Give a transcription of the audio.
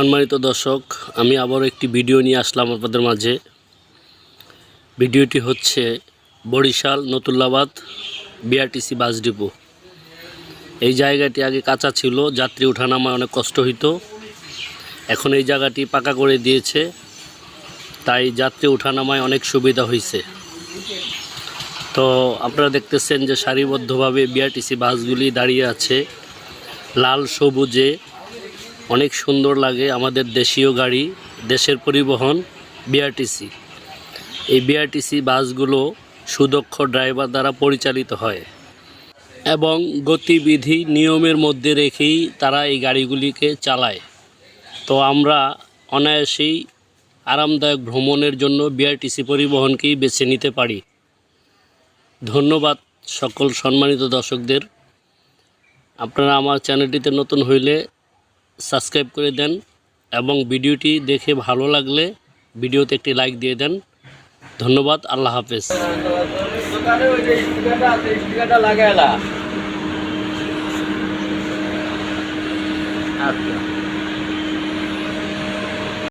সম্মানিত দর্শক, আমি আবারও একটি ভিডিও নিয়ে আসলাম আপনাদের মাঝে। ভিডিওটি হচ্ছে Barishal Nathullabad BRTC bus depot. এই জায়গাটি আগে কাঁচা ছিল, যাত্রী ওঠানামায় অনেক কষ্ট হইতো। এখন এই জায়গাটি পাকা করে দিয়েছে, তাই যাত্রী ওঠানামায় অনেক সুবিধা হয়েছে তো আপনারা দেখতেছেন যে সারিবদ্ধভাবে বিআরটিসি বাসগুলি দাঁড়িয়ে আছে, লাল সবুজে অনেক সুন্দর লাগে আমাদের দেশীয় গাড়ি, দেশের পরিবহন বিআরটিসি এই বিআরটিসি বাসগুলো সুদক্ষ ড্রাইভার দ্বারা পরিচালিত হয় এবং গতিবিধি নিয়মের মধ্যে রেখেই তারা এই গাড়িগুলিকে চালায়। তো আমরা অনায়াসেই আরামদায়ক ভ্রমণের জন্য বিআরটিসি পরিবহনকেই বেছে নিতে পারি। ধন্যবাদ সকল সম্মানিত দর্শকদের। আপনারা আমার চ্যানেলটিতে নতুন হইলে সাবস্ক্রাইব করে দেন এবং ভিডিওটি দেখে ভালো লাগলে ভিডিওতে একটি লাইক দিয়ে দেন। ধন্যবাদ, আল্লাহ হাফেজ। আচ্ছা।